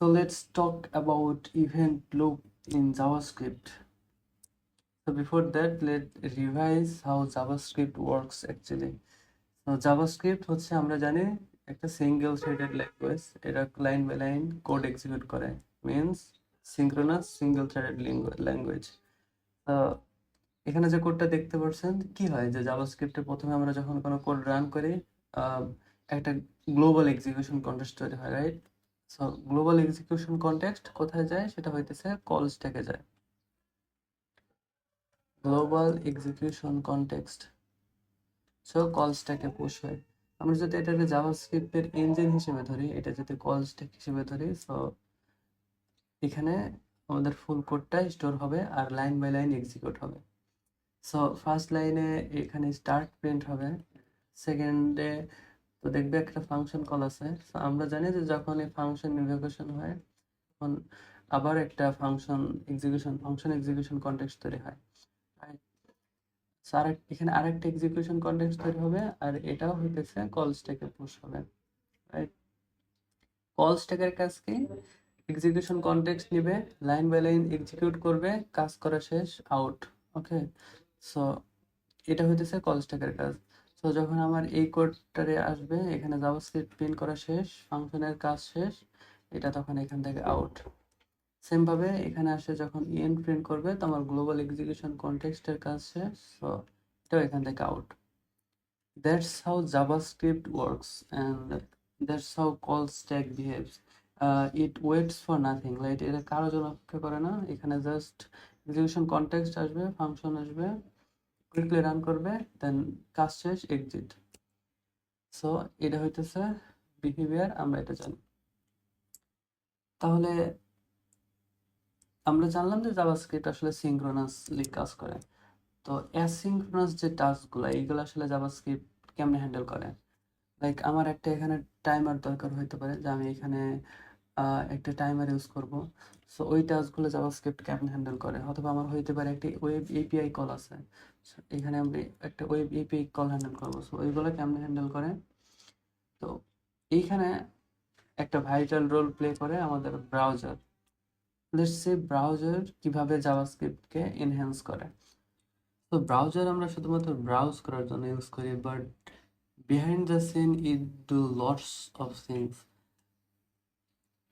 So let's talk about event loop in JavaScript. So before that, let's revise how JavaScript works actually. So JavaScript হচ্ছে আমরা জানি একটা single threaded language এটা line by line code execute করে means synchronous single threaded language এখানে যে কোডটা দেখতে পাচ্ছেন কি হয় যে জাভাস্ক্রিপ্টে প্রথমে আমরা যখন কোনো কোড রান করি একটা গ্লোবাল এক্সিকিউশন কন্টেক্সট তৈরি হয় right so global execution context কোথায় যায়? সেটা হইতেছে কল স্ট্যাকে যায়। Global execution context so call স্ট্যাকে পুশ হয়। আমরা যদি এটাকে জাভাস্ক্রিপ্টের ইঞ্জিন হিসেবে ধরি, এটা যদি কল স্ট্যাক হিসেবে ধরি সো এখানে আমাদের ফুল কোডটা স্টোর হবে আর লাইন বাই লাইন এক্সিকিউট হবে। সো ফার্স্ট লাইনে এখানে স্টার্ট প্রিন্ট হবে। সেকেন্ডে তো দেখবে একটা ফাংশন কল আছে। আমরা জানি যে যখন এই ফাংশন ইনভোকেশন হয়, তখন আবার একটা function execution function execution context তৈরি হয়। Right? এখানে আরেকটা এক্সিকিউশন কন্টেক্সট তৈরি হবে, আর এটাও হইতেছে কল স্ট্যাকে পুশ হবে রাইট কল স্ট্যাকের কাজ কি? এক্সিকিউশন কন্টেক্সট নিবে লাইন বাই লাইন এক্সিকিউট করবে, কাজ করা শেষ আউট ওকে সো এটা হইতেছে কল স্ট্যাকের কাজ। সো যখন আমার এই কোডটারে আসবে, এখানে জাভাস্ক্রিপ্ট প্রিন্ট করা শেষ ফাংশনের কাজ শেষ, এটা তখন এখান থেকে আউট সেম ভাবে এখানে আসে যখন ইএন প্রিন্ট করবে, তো আমার গ্লোবাল এক্সিকিউশন কনটেক্সটের কাজ শেষ সো এটাও এখান থেকে out that's how JavaScript works and that's how call stack behaves it waits for nothing light এটা কারোর জন্য অপেক্ষা করে না, এখানে জাস্ট এক্সিকিউশন কনটেক্সট আসবে ফাংশন আসবে কুইকলি রান করবে দেন কাজ শেষ এক্সিট সো এটা হইতেছে বিহেভিয়ার আমরা এটা জানি। তাহলে আমরা জানলাম যে জাভাস্ক্রিপ্ট আসলে সিঙ্ক্রোনাসলি কাজ করে। তো অ্যাসিঙ্ক্রোনাস যে টাস্কগুলো এইগুলো আসলে জাভাস্ক্রিপ্ট কেমনে হ্যান্ডেল করে? লাইক আমার একটা এখানে টাইমার দরকার হইতে পারে, যে আমি এখানে একটা টাইমার ইউজ করব। সো ওই টাস্কগুলো জাভাস্ক্রিপ্ট কেমনে হ্যান্ডেল করে? অথবা আমার হইতে পারে একটি ওয়েব এপিআই কল আছে। এখানে আমি একটা ওয়েব এপিআই কল হ্যান্ডেল করব। সো ওইগুলো কেমনে হ্যান্ডেল করে, তো এইখানে একটা ভাইটাল রোল প্লে করে আমাদের ব্রাউজার লেটস সে ব্রাউজার কীভাবে জাভাস্ক্রিপ্টকে এনহ্যান্স করে। তো ব্রাউজার আমরা শুধুমাত্র ব্রাউজ করার জন্য ইউজ করি but behind the scene it do lots of things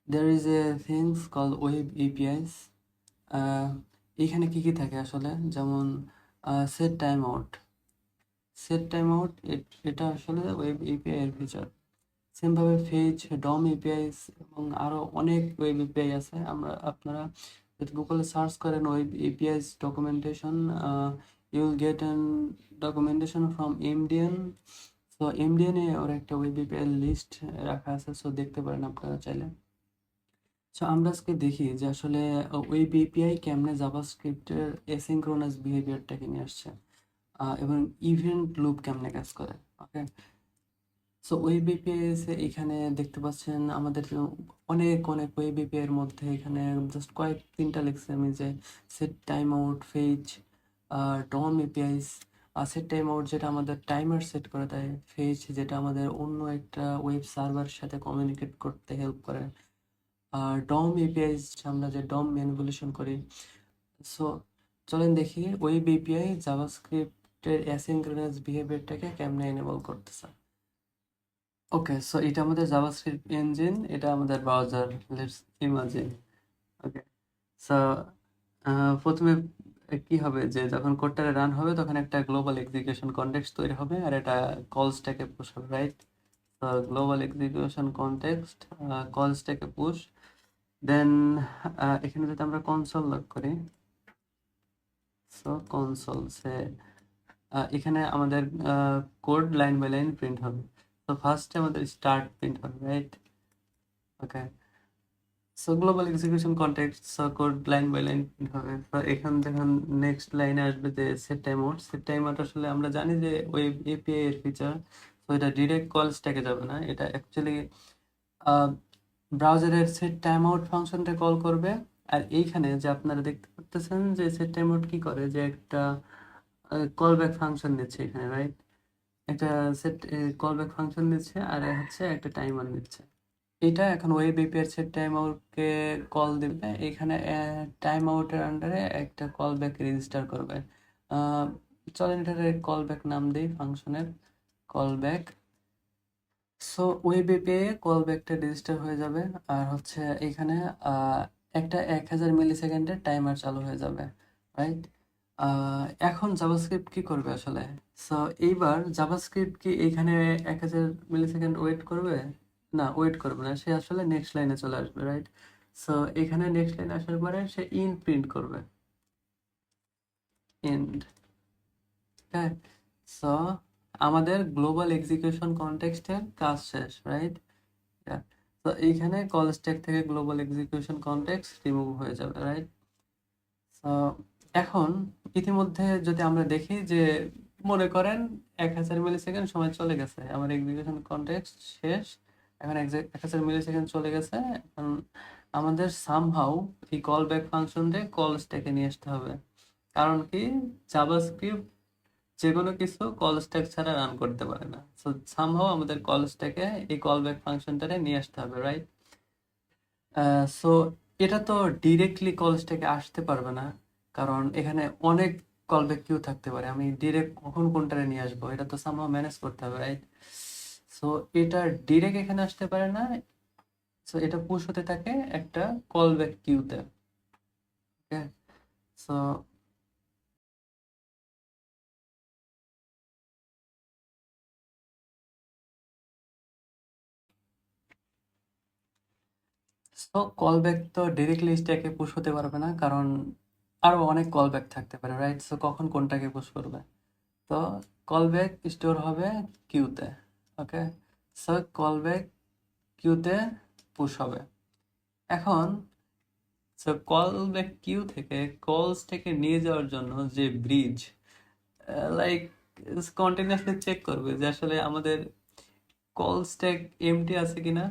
there is a things called web APIs. এখানে কি কি থাকে আসলে? যেমন set time out set time out এটা আসলে ওয়েব এপিআই এর ফিচার সেমভাবে ফেজ ডম এপিআইস এবং আরও অনেক ওয়েব এপিআই আছে। আমরা, আপনারা যদি গুগলে সার্চ করেন web APIs documentation you will get an documentation from MDN so MDN ওর একটা ওয়েব এপিআই লিস্ট রাখা আছে সো দেখতে পারেন আপনারা চাইলে। সো আমরা আজকে দেখি যে আসলে ওয়েব এপিআই কেমনে জাভাস্ক্রিপ্টের এসিনক্রোনাস বিহেভিয়ারটাকে নিয়ে আসছে এবং ইভেন্ট লুপ কেমনে কাজ করে ওকে সো ওয়েব এপিআই এখানে দেখতে পাচ্ছেন আমাদের অনেক অনেক ওয়েব এপিআই এর মধ্যে এখানে জাস্ট কয়েক, তিনটা লিখছি আমি যে set time out phase DOM এপিআইস set time out যেটা আমাদের টাইমার সেট করে দেয় ফেজ যেটা আমাদের অন্য একটা ওয়েব সার্ভার সাথে কমিউনিকেট করতে হেল্প করে ডম এপিআই আমরা যে ডম ম্যানিপুলেশন করি। সো চলেন দেখি ওয়েব এপিআই জাভাস্ক্রিপ্টের অ্যাসিনক্রোনাস বিহেভিয়ারটাকে কেমনে এনেবল করতেছে। ওকে সো এটা আমাদের জাভাস্ক্রিপ্ট ইঞ্জিন এটা আমাদের browser let's imagine okay so প্রথমে কি হবে যে যখন কোডটা রান হবে, তখন একটা গ্লোবাল এক্সিকিউশন কনটেক্সট তৈরি হবে, আর এটা কল স্ট্যাকে পুশ হবে right global execution context call স্ট্যাকে পুশ দেন এখানে যদি আমরা কনসোল লগ করি সো কনসোল সে এখানে আমাদের code line by line print হবে। তো ফার্স্টে আমাদের স্টার্ট প্রিন্ট হবে right okay so global execution context so code line by line print হবে। তো এখান থেকে নেক্সট লাইনে আসবে যে set time out set time out আসলে আমরা জানি যে ওই এপিআই এর ফিচার তো এটা ডিরেক্ট কল স্ট্যাকে যাবে না। এটা অ্যাকচুয়ালি ব্রাউজারের সেট টাইম আউট ফাংশনটা কল করবে। আর এইখানে যে আপনারা দেখতে পাচ্ছেন যে সেট টাইম আউট কি করে? যে একটা কল ব্যাক ফাংশন দিচ্ছে এখানে রাইট একটা সেট কল ব্যাক ফাংশন দিচ্ছে আর হচ্ছে একটা টাইমার দিচ্ছে এটা এখন ওয়েব এপিআই সেট টাইম আউটকে কল দিবে। এখানে টাইম আউটের আন্ডারে একটা কল ব্যাক রেজিস্টার করবে চলেন এটার কল ব্যাক নাম দিই ফাংশনের call back so web API call ব্যাকটা register হয়ে যাবে। আর হচ্ছে এখানে একটা এক হাজার মিলি সেকেন্ডের টাইমার চালু হয়ে যাবে রাইট এখন জাভাস্ক্রিপ্ট কি করবে আসলে? সো এইবার জাভাস্ক্রিপ্ট কি এখানে এক হাজার মিলি সেকেন্ড ওয়েট করবে? না ওয়েট করবে না। সে আসলে নেক্সট লাইনে চলে আসবে রাইট সো এখানে নেক্সট লাইনে আসার পরে সে ইন প্রিন্ট করবে। হ্যাঁ সো আমাদের গ্লোবাল এক্সিকিউশন কনটেক্সটের কাজ শেষ রাইট তো এইখানে কল স্ট্যাক থেকে গ্লোবাল এক্সিকিউশন কনটেক্সট রিমুভ হয়ে যাবে রাইট এখন ইতিমধ্যে যদি আমরা দেখি যে মনে করেন এক হাজার মিলি সেকেন্ড সময় চলে গেছে, আমার এক্সিকিউশন কনটেক্সট শেষ, এখন এক হাজার মিলি সেকেন্ড চলে গেছে, এখন আমাদের সামহাউ এই কল ব্যাক ফাংশনটা কল স্ট্যাকে নিয়ে আসতে হবে। কারণ কি? জাভাস্ক্রিপ্ট যে কোনো কিছু কল স্ট্যাক ছাড়া রান করতে পারে না। সো সামহাউ আমাদের কল স্ট্যাকে এই কল ব্যাক ফাংশনটারে নিয়ে আসতে হবে রাইট সো এটা তো ডিরেক্টলি কল স্ট্যাকে আসতে পারবে না, কারণ এখানে অনেক কল ব্যাক কিউ থাকতে পারে। আমি ডিরেক্ট কখন কোনটারে নিয়ে আসব, এটা তো সামহাউ ম্যানেজ করতে হবে রাইট সো এটা ডিরেক্ট এখানে আসতে পারে না সো এটা পুশ হতে থাকে একটা কল ব্যাক কিউতে okay so so callback তো ডিরেক্টলি স্ট্যাকে পুশ হতে পারবে না, কারণ আরও অনেক কল ব্যাক থাকতে পারে রাইট সো কখন কোনটাকে পুশ করবে? তো কল ব্যাক স্টোর হবে কিউতে ওকে সো কল ব্যাক কিউতে পুশ হবে। এখন সো কল ব্যাক কিউ থেকে কলস থেকে নিয়ে যাওয়ার জন্য যে ব্রিজ লাইক কন্টিনিউয়াসলি চেক করবে যে আসলে আমাদের কল স্ট্যাক এমটি আছে কিনা।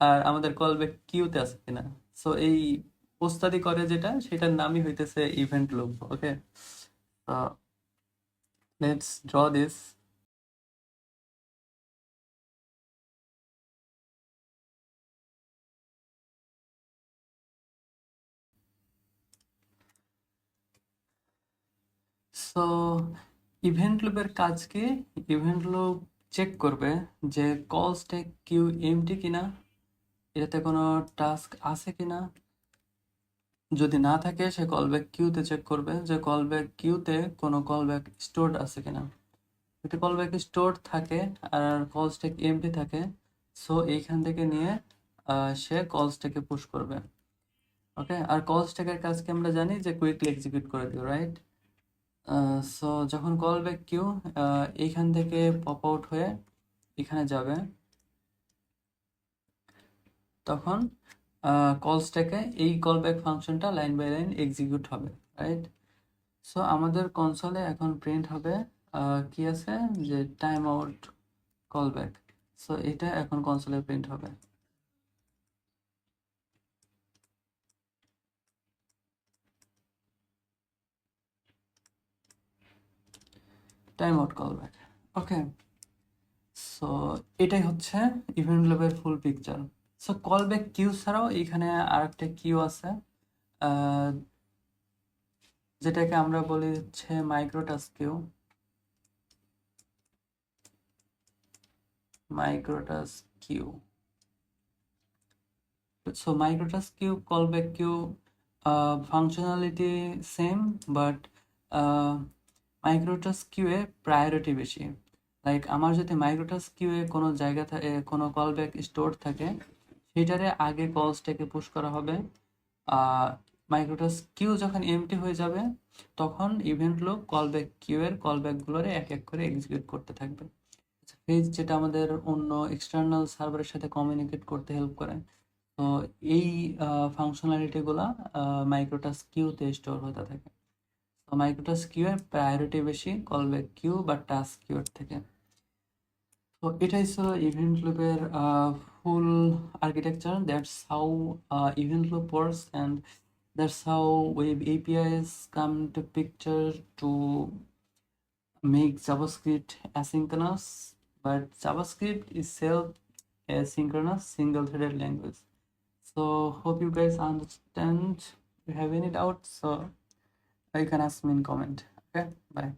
আর আমাদের কল কিউতে আছে কিনা? সো এই ওস্তাদি করে যেটা, সেটার নামই হইতেছে event loop okay let's draw this so event লুপের কাজ কি ইভেন্ট লুপ চেক করবে যে কল স্ট্যাক কিউ এমটি কিনা এটাতে কোনো টাস্ক আছে কিনা যদি না থাকে, সে কলব্যাক কিউতে চেক করবে যে কলব্যাক কিউতে কোনো কলব্যাক স্টোরড আছে কিনা যদি কলব্যাক স্টোর থাকে আর কল স্ট্যাক এমটি থাকে সো এইখান থেকে নিয়ে সে কল স্ট্যাকে পুশ করবে। ওকে আর কল স্ট্যাকের কাজকে আমরা জানি? যে কুইকলি এক্সিকিউট করে দিও রাইট সো যখন কল ব্যাক কিউ এইখান থেকে পপ আউট হয়ে এখানে যাবে তখন কল স্ট্যাকে এই কল ব্যাক ফাংশনটা লাইন বাই লাইন এক্সিকিউট হবে রাইট সো আমাদের কনসোলে এখন প্রিন্ট হবে কি আছে? যে time out call back so এটা এখন কনসোলে প্রিন্ট হবে। Time out callback okay so এটাই হচ্ছে ইভেন্ট লুপের full picture so callback queue ছাড়াও এখানে আরেকটা কিউ আছে যেটাকে আমরা বলি হচ্ছে microtask queue microtask queue so microtask queue callback queue functionality same but microtask কিউয়ে priority বেশি। লাইক আমার যদি মাইক্রোটাস কিউয়ে কোনো জায়গা থাকে কোনো কল ব্যাক স্টোর থাকে সেটারে আগে কলসটাকে পুশ করা হবে। মাইক্রোটাস কিউ যখন এমটি হয়ে যাবে, তখন ইভেন্ট লোক কলব্যাক কিউ এর কলব্যাকগুলোরে এক এক করে এক্সিকিউট করতে থাকবে। ফেজ যেটা আমাদের অন্য এক্সটার্নাল সার্ভারের সাথে কমিউনিকেট করতে হেল্প করে, তো এই ফাংশনালিটিগুলো মাইক্রোটাস কিউতে স্টোর হতে থাকে। তো মাইক্রোটাস কিউ এর প্রায়োরিটি বেশি কলব্যাক কিউ বা টাস্ক কিউর থেকে। তো এটাই ছিল ইভেন্ট লুপের ফুল architecture. That's how uh, event loop works and that's how web apis come to picture to make javascript asynchronous. But javascript itself asynchronous single threaded language. So hope you guys understand. If you have any doubts so you can ask me in comment. Okay bye